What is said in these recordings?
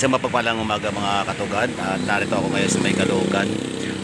Isang mapagpalang umaga mga katugan at narito ako ngayon sa may Caloocan.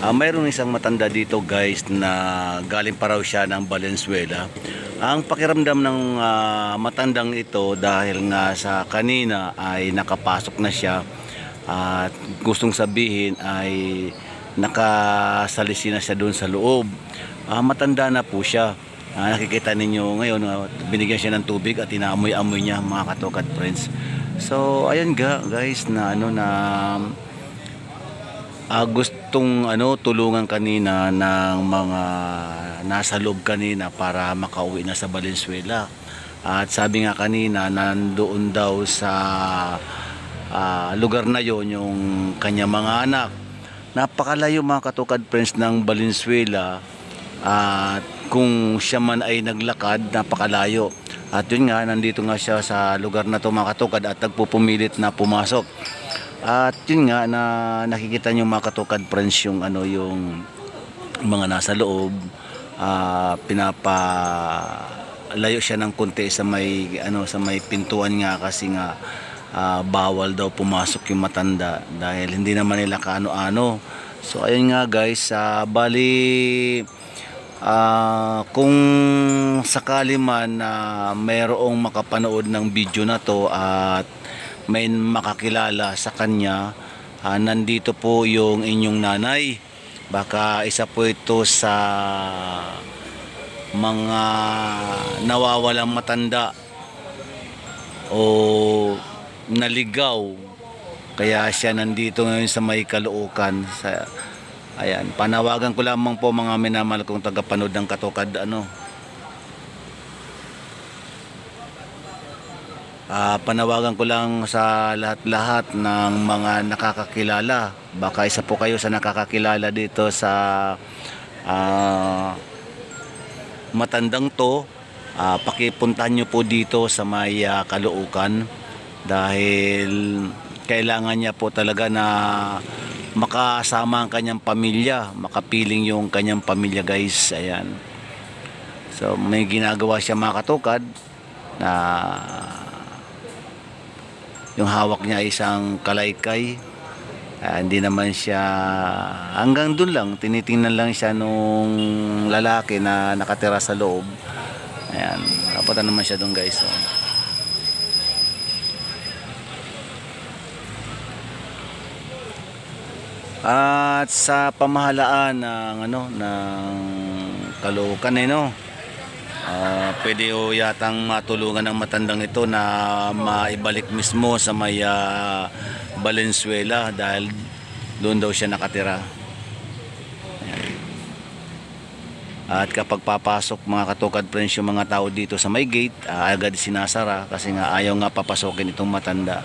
Ah, mayroon isang matanda dito guys na galing pa raw siya ng Valenzuela. Ang pakiramdam ng ah, matandang ito dahil nga sa kanina ay nakapasok na siya at gustong sabihin ay nakasalisi na siya doon sa loob. Ah, matanda na po siya. Ah, nakikita ninyo ngayon, ah, binigyan siya ng tubig at inaamoy-amoy niya mga katokad friends. So, ayun ga, guys, na ano na ah, gustong ano tulungan kanina ng mga nasa loob kanina para makauwi na sa Valenzuela. At sabi nga kanina nandoon daw sa ah, lugar na yon yung kanya mga anak. Napakalayo mga katukad friends ng Valenzuela at kung siya man ay naglakad, napakalayo. At yun nga, nandito nga siya sa lugar na to mga at nagpupumilit na pumasok. At yun nga, na nakikita niyo mga katukad friends yung ano yung mga nasa loob, ah, pinapa layo siya ng konti sa may ano sa may pintuan nga kasi nga ah, bawal daw pumasok yung matanda dahil hindi naman nila kaano-ano. So ayun nga guys, ah, bali Ah, kung sakali man na mayroong makapanood ng video na to at may makakilala sa kanya, ah, nandito po yung inyong nanay. Baka isa po ito sa mga nawawalang matanda o naligaw kaya siya nandito ngayon sa may kalookan sa Ayan, panawagan ko lamang po mga minamahal kong tagapanood ng Katokad ano. Ah, panawagan ko lang sa lahat-lahat ng mga nakakakilala. Baka isa po kayo sa nakakakilala dito sa ah, matandang to. Ah, pakipuntahan nyo po dito sa may ah, Caloocan dahil kailangan niya po talaga na makasama ang kanyang pamilya, makapiling yung kanyang pamilya guys. Ayan. So may ginagawa siya mga katukad na yung hawak niya isang kalaykay. Ah, hindi naman siya hanggang dun lang tinitingnan lang siya nung lalaki na nakatira sa loob. Ayan, kapunta naman siya doon guys. Oh. At sa pamahalaan ng ano ng Caloocan eh no. Ah, pwede o yatang matulungan ng matandang ito na maibalik mismo sa may ah, Valenzuela dahil doon daw siya nakatira. At kapag papasok mga katukad friends yung mga tao dito sa may gate, ah, agad sinasara kasi nga ayaw nga papasokin itong matanda.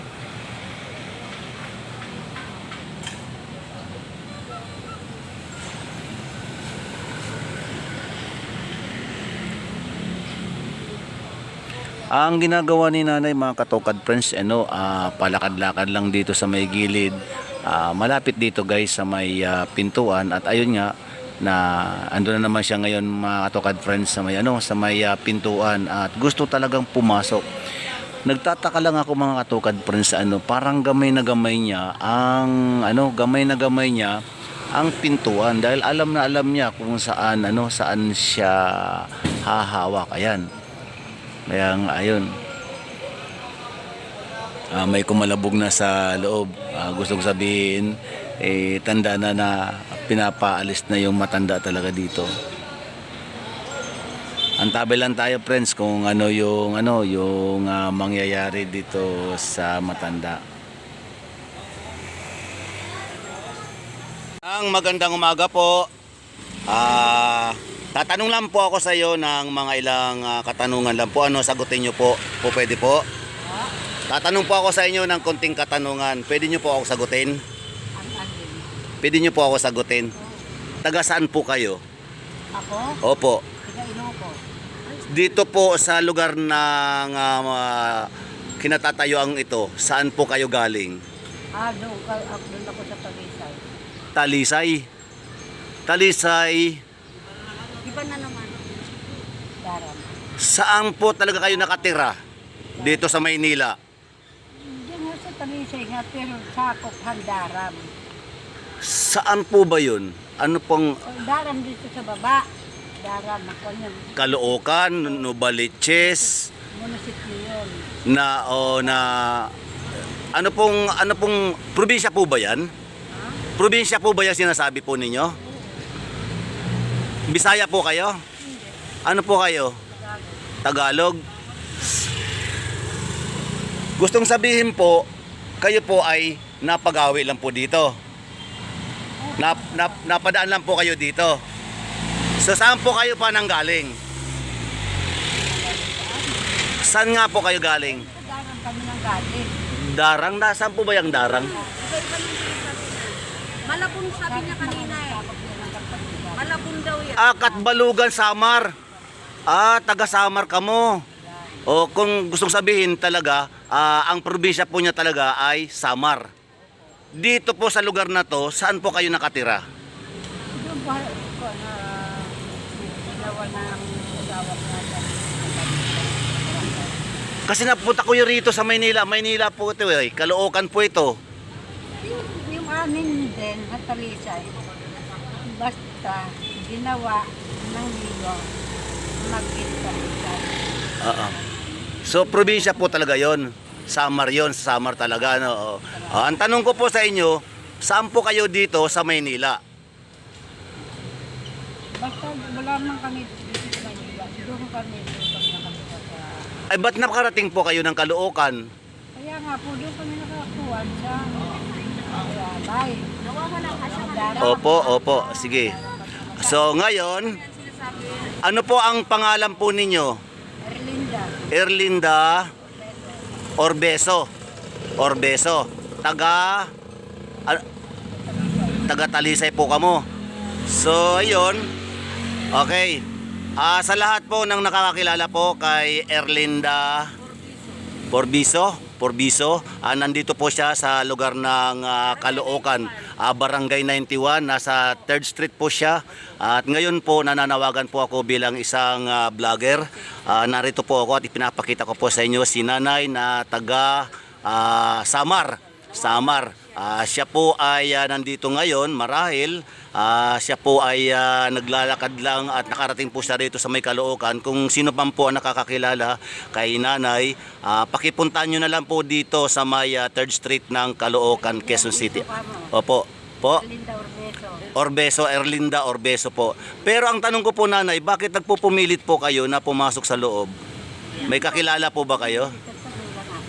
Ang ginagawa ni nanay mga katokad friends, ano, ah, palakad-lakad lang dito sa may gilid. Ah, malapit dito guys sa may ah, pintuan at ayun nga na ando na naman siya ngayon mga katokad friends sa may ano sa may ah, pintuan at gusto talagang pumasok. Nagtataka lang ako mga katokad friends ano, parang gamay na gamay niya ang ano, gamay na gamay niya ang pintuan dahil alam na alam niya kung saan ano, saan siya hahawak. Ayan. Kaya nga, ayun. Ah, may kumalabog na sa loob. Ah, gusto kong sabihin, eh, tanda na na pinapaalis na yung matanda talaga dito. Antabi lang tayo friends kung ano yung ano yung ah, mangyayari dito sa matanda. Ang magandang umaga po. Ah, tatanong lang po ako sa iyo ng mga ilang ah, katanungan lang po. Ano sagutin niyo po? Po pwede po? Tatanong po ako sa inyo ng konting katanungan. Pwede niyo po ako sagutin? Pwede niyo po ako sagutin? Taga saan po kayo? Ako? Opo. Iloco. Dito po sa lugar ng uh, kinatatayuan ito, saan po kayo galing? Ah, doon, ah, doon ako sa Talisay. Talisay. Talisay. Iba na naman. Daram. Saan po talaga kayo nakatira? Dito sa Maynila. Diyan nga sa Talisay nga, pero sakop handaram. Saan po ba yun? Ano pong O, Daram dito sa baba. Daram ako niya. Caloocan, Novaliches, Munisipyo yun. na o na ano pong ano pong probinsya po ba 'yan? Probinsya po ba 'yan sinasabi po ninyo? Bisaya po kayo? Ano po kayo? Tagalog. Gustong sabihin po, kayo po ay napagawi lang po dito. Nap, nap, napadaan lang po kayo dito. So saan po kayo pa nanggaling? Saan nga po kayo galing? Daram kami ng galing. Darang na, saan po ba yung darang? Malabon sabi niya kanina eh. Malabon daw yan. Ah, Katbalugan, Samar. Ah, taga Samar ka mo. O kung gustong sabihin talaga, ah, ang probinsya po niya talaga ay Samar. Dito po sa lugar na to, saan po kayo nakatira? Doon ba ko na dalawa ng asawa natin. Kasi napunta ko yung rito sa Maynila. Maynila po ito eh. Caloocan po ito. Yung, yung amin din, Hatalisay, basta ginawa ng ligo, magkita Oo. So, probinsya po talaga yon. Samar yon, Samar talaga. No? Ah, ang tanong ko po sa inyo, saan po kayo dito sa Maynila? Basta wala man kami dito sa Manila, doon kami nakakita sa... Ay, ba't nakarating po kayo ng Caloocan? Kaya nga po, doon kami nakakuha sa. Nawawala ka siya. Daram. Opo, opo. Sige. So, ngayon, ano po ang pangalan po ninyo? Erlinda. Erlinda Orbeso. Orbeso. Taga ah, taga Talisay po kamo. So, ayun. Okay. Ah, sa lahat po ng nakakakilala po kay Erlinda Porbiso, Porbiso, ah, nandito po siya sa lugar ng ah, Caloocan, ah, Barangay 91, nasa 3rd Street po siya. At ngayon po nananawagan po ako bilang isang ah, vlogger. Ah, narito po ako at ipinapakita ko po sa inyo si Nanay na taga ah, Samar. Samar. Ah, siya po ay ah, nandito ngayon marahil ah, siya po ay ah, naglalakad lang at nakarating po siya rito sa may Caloocan. Kung sino pa po ang nakakakilala kay nanay, ah, pakipuntahan nyo na lang po dito sa may ah, 3rd Street ng Caloocan, Quezon City. Opo. Po. Orbeso, Erlinda Orbeso po. Pero ang tanong ko po nanay, bakit nagpupumilit po kayo na pumasok sa loob? May kakilala po ba kayo?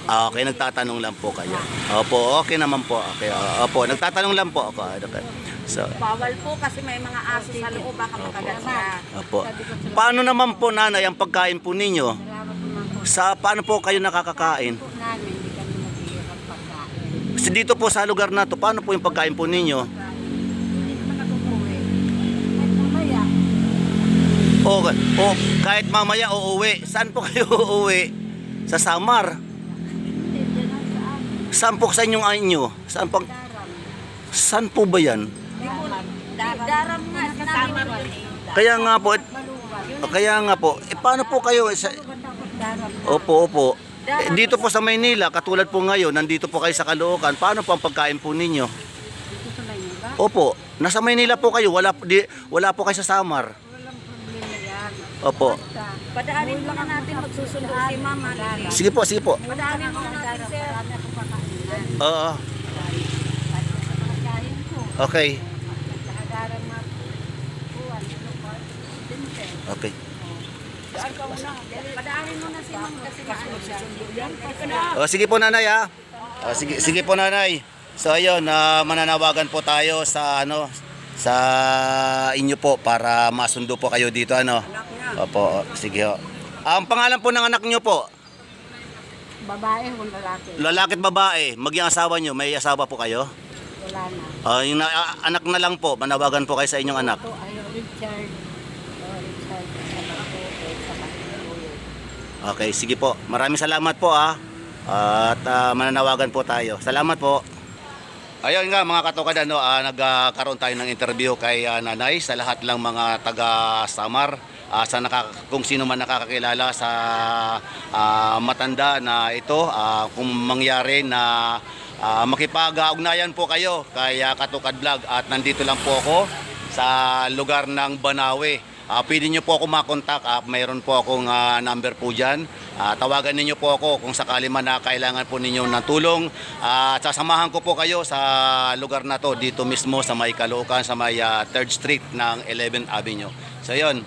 Ah, okay, nagtatanong lang po kayo. Opo, okay naman po. Okay, ah, opo, nagtatanong lang po ako. Okay. So, Bawal po kasi may mga aso sa loob baka makagat siya. opo. Paano naman po nanay ang pagkain po ninyo? Salamat naman po Sa paano po kayo nakakakain? namin, hindi kami naghihirap pagkain. Kasi dito po sa lugar na to, paano po yung pagkain po ninyo? Hindi naman. Kahit mamaya, O, o kahit mamaya uuwi, saan po kayo uuwi? Sa Samar. Saan. Po sa inyong inyo? Saan po, saan po ba yan? Daram. Nga, sinabi mo. Kaya nga po, eh, kaya nga po, eh paano po kayo? Sa, Daram. opo, opo. Eh, dito po sa Maynila, katulad po ngayon, nandito po kayo sa Caloocan, paano po ang pagkain po ninyo? Sa. Opo, nasa Maynila po kayo, wala, di, wala po kayo sa Samar. Opo. Padaanin muna natin magsusundo si Mama. Sige po, sige po. Padaanin muna natin sir. Oo, okay. Okay. O, sige po nanay ha. O, sige, sige po nanay. So ayun, na mananawagan po tayo sa ano sa inyo po para masundo po kayo dito ano. Opo, sige ho. Ang pangalan po ng anak niyo po, Babae o lalaki? lalaki at babae, maging asawa niyo, may asawa po kayo? Wala na. Ah, yung na- a- anak na lang po, manawagan po kayo sa inyong anak. Ito ay Richard. Oh, Richard. Ko. Okay, sige po. Maraming salamat po ah. At ah, mananawagan po tayo. Salamat po. Ayun nga mga katukad ano, ah, nagkaroon tayo ng interview kay ah, Nanay sa lahat lang mga taga Samar. Ah, sa nakaka- kung sino man nakakakilala sa ah, matanda na ito, ah, kung mangyari na ah, makipag-ugnayan po kayo kay ah, Katukad Vlog at nandito lang po ako sa lugar ng Banawe. Ah, pwede nyo po ako makontak. Ah, mayroon po akong ah, number po dyan. Ah, tawagan ninyo po ako kung sakali man na kailangan po ninyo ng tulong. At sasamahan ko po kayo sa lugar na to dito mismo sa may Caloocan, sa may ah, 3rd Street ng 11th Avenue. So yun,